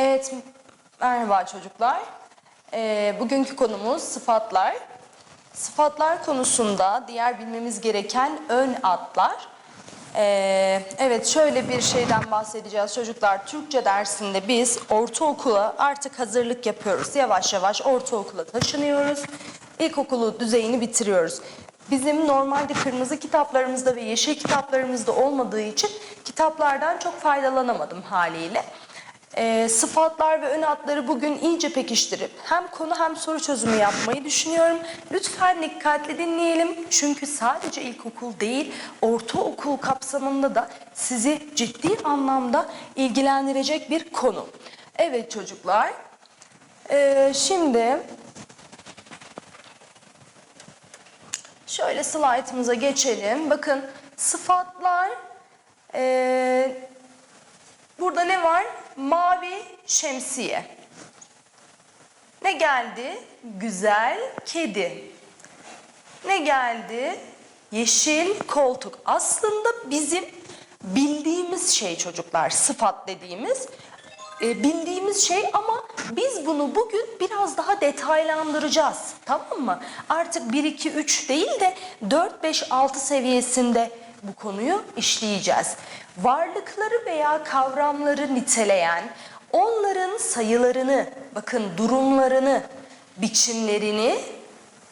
Evet, merhaba çocuklar. Ee, bugünkü konumuz sıfatlar. Sıfatlar konusunda diğer bilmemiz gereken ön adlar. Ee, evet, şöyle bir şeyden bahsedeceğiz çocuklar. Türkçe dersinde biz ortaokula artık hazırlık yapıyoruz. Yavaş yavaş ortaokula taşınıyoruz. İlkokulu düzeyini bitiriyoruz. Bizim normalde kırmızı kitaplarımızda ve yeşil kitaplarımızda olmadığı için kitaplardan çok faydalanamadım haliyle. Ee, sıfatlar ve ön adları bugün iyice pekiştirip hem konu hem soru çözümü yapmayı düşünüyorum. Lütfen dikkatli dinleyelim çünkü sadece ilkokul değil ortaokul kapsamında da sizi ciddi anlamda ilgilendirecek bir konu. Evet çocuklar, ee, şimdi şöyle slaytımıza geçelim. Bakın sıfatlar... ee, Burada ne var? Mavi şemsiye. Ne geldi? Güzel kedi. Ne geldi? Yeşil koltuk. Aslında bizim bildiğimiz şey çocuklar, sıfat dediğimiz e, bildiğimiz şey ama biz bunu bugün biraz daha detaylandıracağız. Tamam mı? Artık 1 2 3 değil de 4 5 6 seviyesinde bu konuyu işleyeceğiz. Varlıkları veya kavramları niteleyen, onların sayılarını, bakın durumlarını, biçimlerini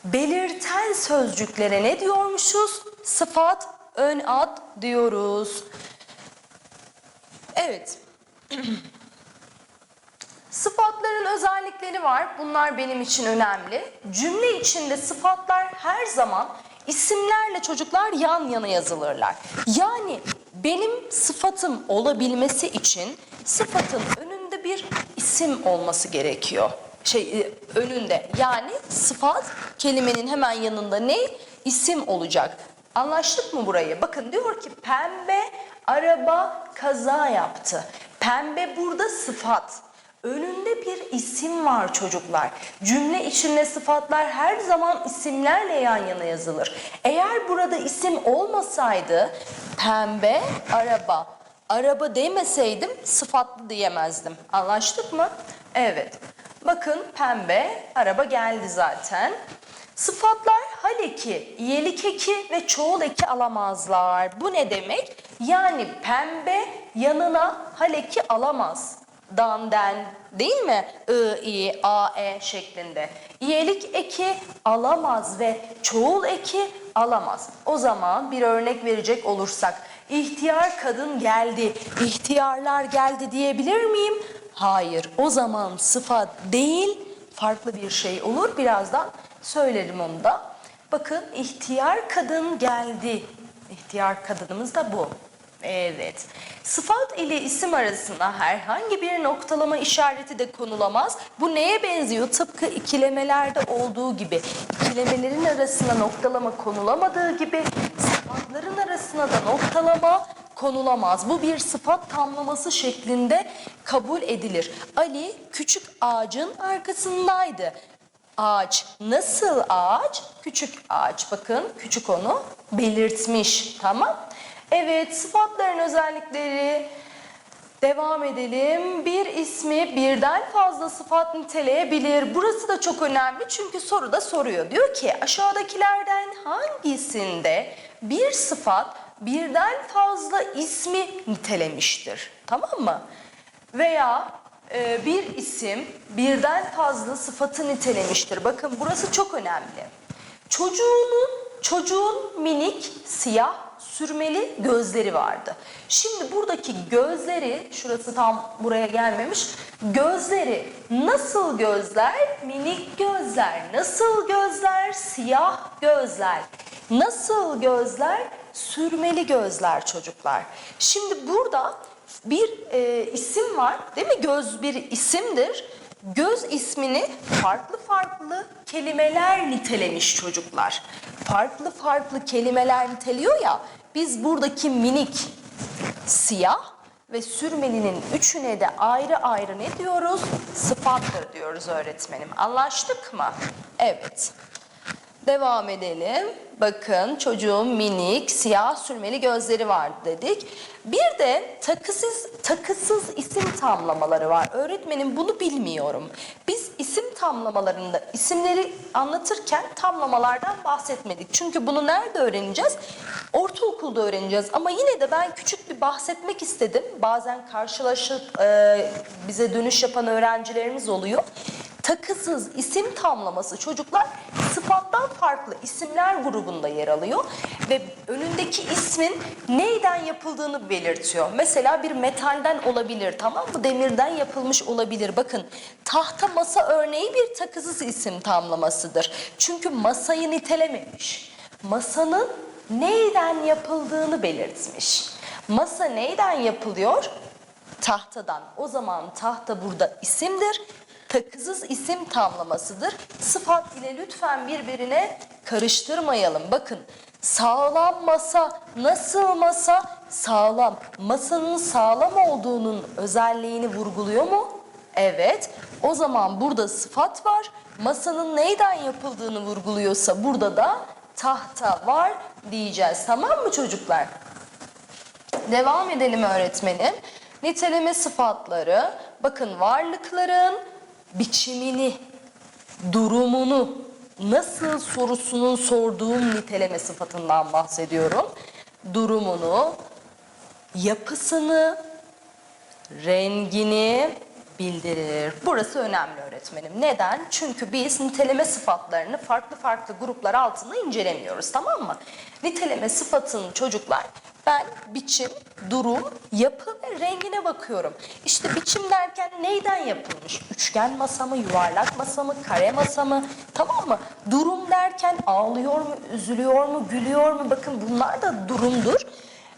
belirten sözcüklere ne diyormuşuz? Sıfat, ön ad diyoruz. Evet. Sıfatların özellikleri var. Bunlar benim için önemli. Cümle içinde sıfatlar her zaman isimlerle çocuklar yan yana yazılırlar. Yani benim sıfatım olabilmesi için sıfatın önünde bir isim olması gerekiyor. Şey e, önünde yani sıfat kelimenin hemen yanında ne? İsim olacak. Anlaştık mı burayı? Bakın diyor ki pembe araba kaza yaptı. Pembe burada sıfat. Önünde bir isim var çocuklar. Cümle içinde sıfatlar her zaman isimlerle yan yana yazılır. Eğer burada isim olmasaydı pembe araba, araba demeseydim sıfatlı diyemezdim. Anlaştık mı? Evet. Bakın pembe araba geldi zaten. Sıfatlar hal eki, iyelik eki ve çoğul eki alamazlar. Bu ne demek? Yani pembe yanına hal eki alamaz dandan değil mi? I, i, a, e şeklinde. İyelik eki alamaz ve çoğul eki alamaz. O zaman bir örnek verecek olursak ihtiyar kadın geldi, ihtiyarlar geldi diyebilir miyim? Hayır. O zaman sıfat değil, farklı bir şey olur. Birazdan söylerim onu da. Bakın ihtiyar kadın geldi. İhtiyar kadınımız da bu. Evet. Sıfat ile isim arasında herhangi bir noktalama işareti de konulamaz. Bu neye benziyor? Tıpkı ikilemelerde olduğu gibi. İkilemelerin arasına noktalama konulamadığı gibi sıfatların arasına da noktalama konulamaz. Bu bir sıfat tamlaması şeklinde kabul edilir. Ali küçük ağacın arkasındaydı. Ağaç nasıl ağaç? Küçük ağaç. Bakın küçük onu belirtmiş. Tamam. Evet sıfatların özellikleri devam edelim. Bir ismi birden fazla sıfat niteleyebilir. Burası da çok önemli çünkü soruda soruyor. Diyor ki aşağıdakilerden hangisinde bir sıfat birden fazla ismi nitelemiştir? Tamam mı? Veya e, bir isim birden fazla sıfatı nitelemiştir. Bakın burası çok önemli. Çocuğunun, çocuğun minik, siyah, sürmeli gözleri vardı. Şimdi buradaki gözleri, şurası tam buraya gelmemiş, gözleri nasıl gözler? Minik gözler. Nasıl gözler? Siyah gözler. Nasıl gözler? Sürmeli gözler çocuklar. Şimdi burada bir e, isim var değil mi? Göz bir isimdir. Göz ismini farklı farklı kelimeler nitelemiş çocuklar. Farklı farklı kelimeler niteliyor ya, biz buradaki minik siyah ve sürmelinin üçüne de ayrı ayrı ne diyoruz? Sıfattır diyoruz öğretmenim. Anlaştık mı? Evet. Devam edelim. Bakın çocuğun minik siyah sürmeli gözleri var dedik. Bir de takısız takısız isim tamlamaları var. Öğretmenim bunu bilmiyorum. Biz isim tamlamalarında isimleri anlatırken tamlamalardan bahsetmedik. Çünkü bunu nerede öğreneceğiz? Ortaokulda öğreneceğiz. Ama yine de ben küçük bir bahsetmek istedim. Bazen karşılaşıp e, bize dönüş yapan öğrencilerimiz oluyor takısız isim tamlaması çocuklar sıfattan farklı isimler grubunda yer alıyor ve önündeki ismin neyden yapıldığını belirtiyor. Mesela bir metalden olabilir tamam mı? Demirden yapılmış olabilir. Bakın tahta masa örneği bir takısız isim tamlamasıdır. Çünkü masayı nitelememiş. Masanın neyden yapıldığını belirtmiş. Masa neyden yapılıyor? tahtadan. O zaman tahta burada isimdir. Takısız isim tamlamasıdır. Sıfat ile lütfen birbirine karıştırmayalım. Bakın sağlam masa nasıl masa? Sağlam. Masanın sağlam olduğunun özelliğini vurguluyor mu? Evet. O zaman burada sıfat var. Masanın neyden yapıldığını vurguluyorsa burada da tahta var diyeceğiz. Tamam mı çocuklar? Devam edelim öğretmenim. Niteleme sıfatları, bakın varlıkların biçimini, durumunu, nasıl sorusunun sorduğum niteleme sıfatından bahsediyorum. Durumunu, yapısını, rengini bildirir. Burası önemli öğretmenim. Neden? Çünkü biz niteleme sıfatlarını farklı farklı gruplar altında incelemiyoruz tamam mı? Niteleme sıfatının çocuklar ben biçim, durum, yapı ve rengine bakıyorum. İşte biçim derken neyden yapılmış? Üçgen masa mı, yuvarlak masa mı, kare masa mı? Tamam mı? Durum derken ağlıyor mu, üzülüyor mu, gülüyor mu? Bakın bunlar da durumdur.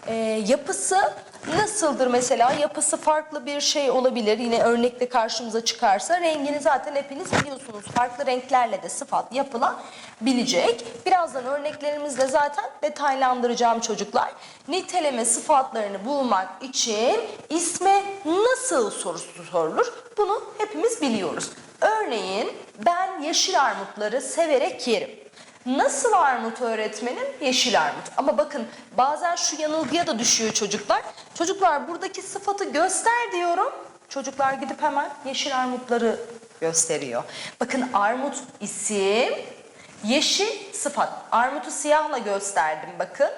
Ee, yapısı nasıldır mesela? Yapısı farklı bir şey olabilir. Yine örnekle karşımıza çıkarsa rengini zaten hepiniz biliyorsunuz. Farklı renklerle de sıfat yapılabilecek. Birazdan örneklerimizle zaten detaylandıracağım çocuklar. Niteleme sıfatlarını bulmak için isme nasıl sorusu sorulur? Bunu hepimiz biliyoruz. Örneğin ben yeşil armutları severek yerim. Nasıl armut öğretmenim? Yeşil armut. Ama bakın bazen şu yanılgıya da düşüyor çocuklar. Çocuklar buradaki sıfatı göster diyorum. Çocuklar gidip hemen yeşil armutları gösteriyor. Bakın armut isim, yeşil sıfat. Armutu siyahla gösterdim bakın.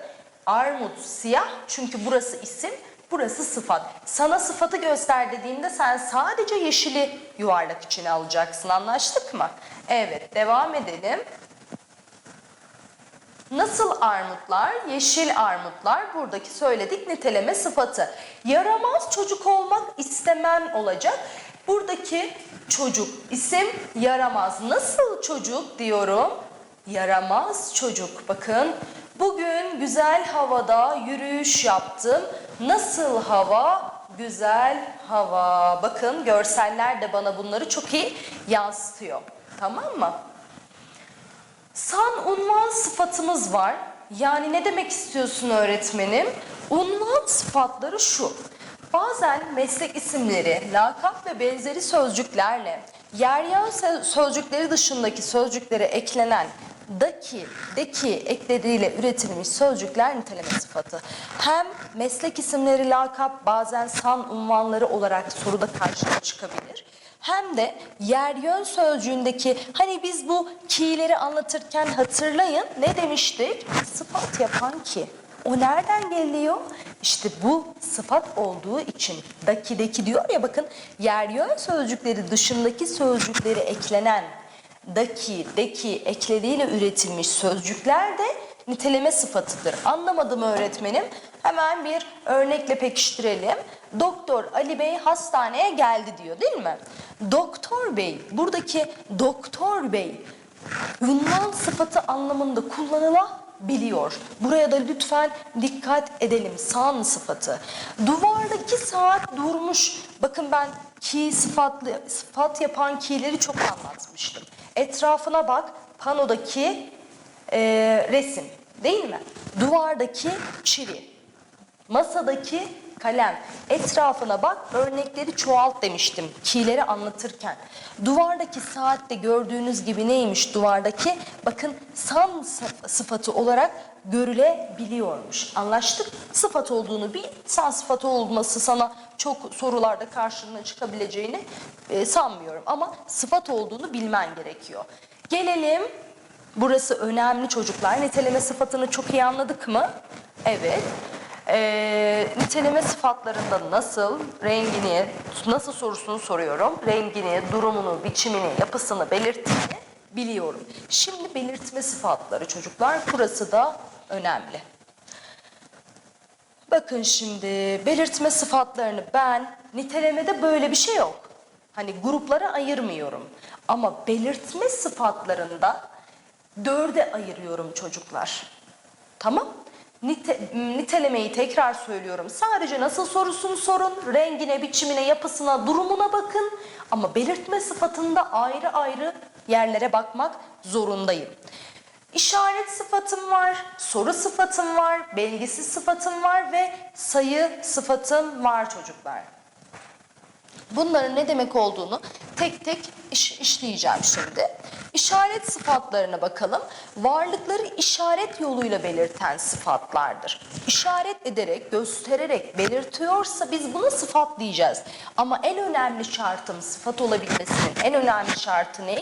Armut siyah çünkü burası isim, burası sıfat. Sana sıfatı göster dediğimde sen sadece yeşili yuvarlak içine alacaksın. Anlaştık mı? Evet, devam edelim. Nasıl armutlar? Yeşil armutlar buradaki söyledik niteleme sıfatı. Yaramaz çocuk olmak istemem olacak. Buradaki çocuk isim yaramaz. Nasıl çocuk diyorum? Yaramaz çocuk. Bakın bugün güzel havada yürüyüş yaptım. Nasıl hava? Güzel hava. Bakın görseller de bana bunları çok iyi yansıtıyor. Tamam mı? San unvan sıfatımız var. Yani ne demek istiyorsun öğretmenim? Unvan sıfatları şu. Bazen meslek isimleri, lakap ve benzeri sözcüklerle yer yan sö- sözcükleri dışındaki sözcüklere eklenen daki, deki ekleriyle üretilmiş sözcükler niteleme sıfatı. Hem meslek isimleri, lakap bazen san unvanları olarak soruda karşına çıkabilir hem de yer yön sözcüğündeki hani biz bu ki'leri anlatırken hatırlayın ne demiştik? Sıfat yapan ki. O nereden geliyor? İşte bu sıfat olduğu için daki deki diyor ya bakın yer yön sözcükleri dışındaki sözcükleri eklenen daki, deki ekleriyle üretilmiş sözcükler de niteleme sıfatıdır. Anlamadım öğretmenim. Hemen bir örnekle pekiştirelim. Doktor Ali Bey hastaneye geldi diyor değil mi? Doktor Bey, buradaki doktor bey ünvan sıfatı anlamında kullanılabiliyor. Buraya da lütfen dikkat edelim. San sıfatı. Duvardaki saat durmuş. Bakın ben ki sıfatlı, sıfat yapan ki'leri çok anlatmıştım. Etrafına bak. Panodaki e, resim değil mi? Duvardaki çivi. Masadaki kalem. Etrafına bak, örnekleri çoğalt demiştim kileri anlatırken. Duvardaki saatte gördüğünüz gibi neymiş duvardaki? Bakın sıf- sıfatı olarak görülebiliyormuş. Anlaştık? Sıfat olduğunu bil. San sıfatı olması sana çok sorularda karşına çıkabileceğini e, sanmıyorum. Ama sıfat olduğunu bilmen gerekiyor. Gelelim Burası önemli çocuklar. Niteleme sıfatını çok iyi anladık mı? Evet. Ee, niteleme sıfatlarında nasıl, rengini, nasıl sorusunu soruyorum. Rengini, durumunu, biçimini, yapısını, belirttiğini biliyorum. Şimdi belirtme sıfatları çocuklar. Burası da önemli. Bakın şimdi belirtme sıfatlarını ben nitelemede böyle bir şey yok. Hani gruplara ayırmıyorum. Ama belirtme sıfatlarında dörde ayırıyorum çocuklar. Tamam? Nite, nitelemeyi tekrar söylüyorum. Sadece nasıl sorusunu sorun, rengine, biçimine, yapısına, durumuna bakın. Ama belirtme sıfatında ayrı ayrı yerlere bakmak zorundayım. İşaret sıfatım var, soru sıfatım var, belgisiz sıfatım var ve sayı sıfatım var çocuklar. Bunların ne demek olduğunu tek tek iş, işleyeceğim şimdi. İşaret sıfatlarına bakalım. Varlıkları işaret yoluyla belirten sıfatlardır. İşaret ederek, göstererek belirtiyorsa biz buna sıfat diyeceğiz. Ama en önemli şartım sıfat olabilmesinin en önemli şartı ne?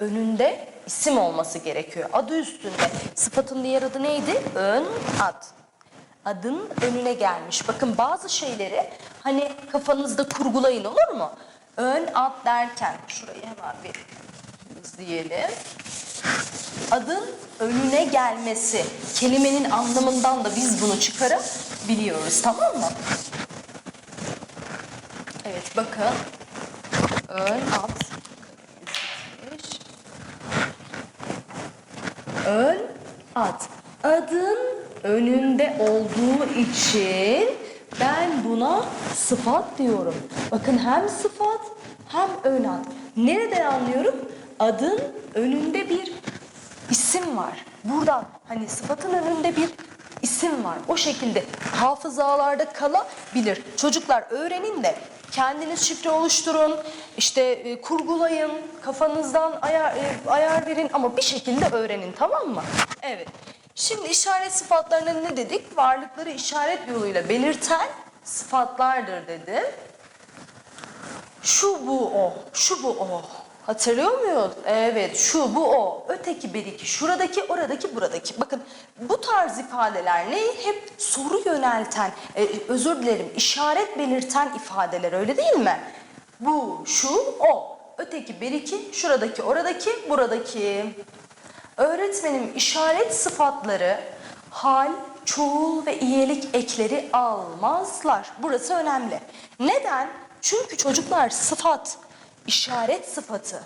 Önünde isim olması gerekiyor. Adı üstünde. Sıfatın diğer adı neydi? Ön ad adın önüne gelmiş. Bakın bazı şeyleri hani kafanızda kurgulayın olur mu? Ön ad derken şurayı hemen bir diyelim. Adın önüne gelmesi kelimenin anlamından da biz bunu çıkarıp biliyoruz tamam mı? Evet bakın. Ön ad. Ön ad. Adın önünde olduğu için ben buna sıfat diyorum. Bakın hem sıfat hem ön ad. Nereden anlıyorum? Adın önünde bir isim var. Buradan hani sıfatın önünde bir isim var. O şekilde hafızalarda kalabilir. Çocuklar öğrenin de kendiniz şifre oluşturun, işte e, kurgulayın, kafanızdan ayar, e, ayar verin ama bir şekilde öğrenin tamam mı? Evet. Şimdi işaret sıfatlarına ne dedik? Varlıkları işaret yoluyla belirten sıfatlardır dedim. Şu bu o, şu bu o. Hatırlıyor muyuz? Evet, şu bu o. Öteki beriki, şuradaki, oradaki, buradaki. Bakın bu tarz ifadeler ne? Hep soru yönelten, e, özür dilerim, işaret belirten ifadeler öyle değil mi? Bu, şu, o. Öteki beriki, şuradaki, oradaki, buradaki. Öğretmenim işaret sıfatları hal, çoğul ve iyelik ekleri almazlar. Burası önemli. Neden? Çünkü çocuklar sıfat, işaret sıfatı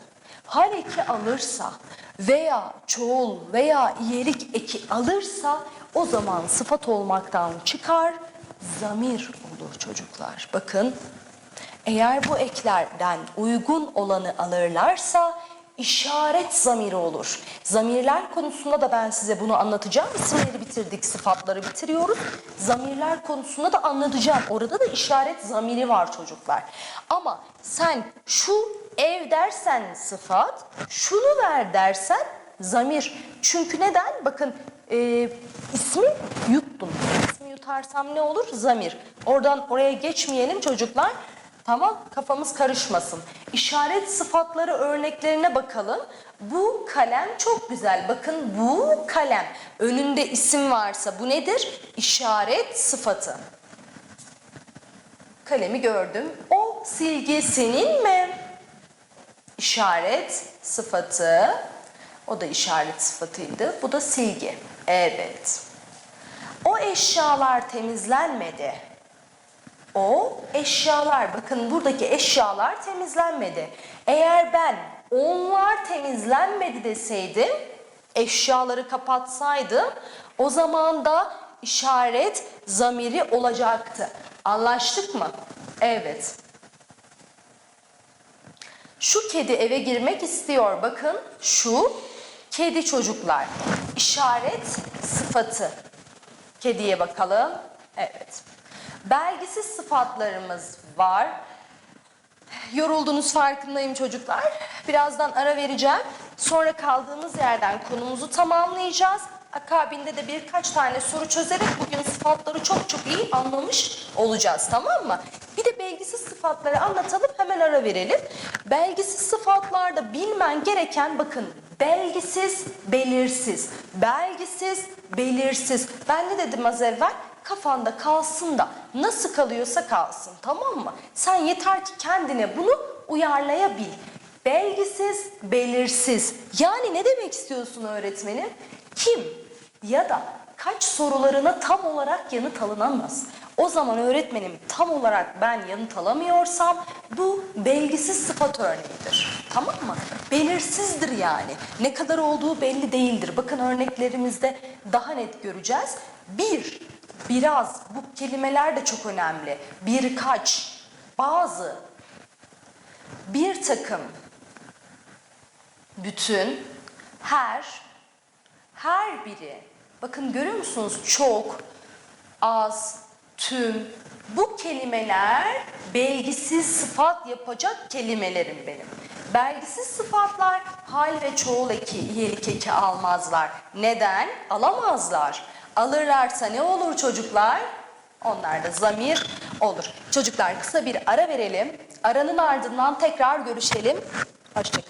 hal alırsa veya çoğul veya iyelik eki alırsa o zaman sıfat olmaktan çıkar, zamir olur çocuklar. Bakın eğer bu eklerden uygun olanı alırlarsa işaret zamiri olur. Zamirler konusunda da ben size bunu anlatacağım. İsimleri bitirdik, sıfatları bitiriyoruz. Zamirler konusunda da anlatacağım. Orada da işaret zamiri var çocuklar. Ama sen şu ev dersen sıfat, şunu ver dersen zamir. Çünkü neden? Bakın e, ismi yuttum. İsmi yutarsam ne olur? Zamir. Oradan oraya geçmeyelim çocuklar. Tamam kafamız karışmasın. İşaret sıfatları örneklerine bakalım. Bu kalem çok güzel. Bakın bu kalem. Önünde isim varsa bu nedir? İşaret sıfatı. Kalemi gördüm. O silgi senin mi? İşaret sıfatı. O da işaret sıfatıydı. Bu da silgi. Evet. O eşyalar temizlenmedi. O eşyalar, bakın buradaki eşyalar temizlenmedi. Eğer ben onlar temizlenmedi deseydim, eşyaları kapatsaydım, o zaman da işaret zamiri olacaktı. Anlaştık mı? Evet. Şu kedi eve girmek istiyor. Bakın şu kedi çocuklar. İşaret sıfatı. Kediye bakalım. Evet. Belgisiz sıfatlarımız var. Yoruldunuz farkındayım çocuklar. Birazdan ara vereceğim. Sonra kaldığımız yerden konumuzu tamamlayacağız. Akabinde de birkaç tane soru çözerek bugün sıfatları çok çok iyi anlamış olacağız tamam mı? Bir de belgisiz sıfatları anlatalım hemen ara verelim. Belgisiz sıfatlarda bilmen gereken bakın belgisiz, belirsiz, belgisiz, belirsiz. Ben ne dedim az evvel? Kafanda kalsın da nasıl kalıyorsa kalsın tamam mı? Sen yeter ki kendine bunu uyarlayabil. Belgisiz, belirsiz. Yani ne demek istiyorsun öğretmenim? Kim ya da kaç sorularına tam olarak yanıt alınamaz. O zaman öğretmenim tam olarak ben yanıt alamıyorsam bu belgisiz sıfat örneğidir. Tamam mı? Belirsizdir yani. Ne kadar olduğu belli değildir. Bakın örneklerimizde daha net göreceğiz. Bir, biraz bu kelimeler de çok önemli. Birkaç, bazı, bir takım, bütün, her, her biri. Bakın görüyor musunuz? Çok, az, tüm. Bu kelimeler belgisiz sıfat yapacak kelimelerim benim. Belgisiz sıfatlar hal ve çoğul eki, iyilik eki almazlar. Neden? Alamazlar. Alırlarsa ne olur çocuklar? Onlar da zamir olur. Çocuklar kısa bir ara verelim. Aranın ardından tekrar görüşelim. Hoşçakalın.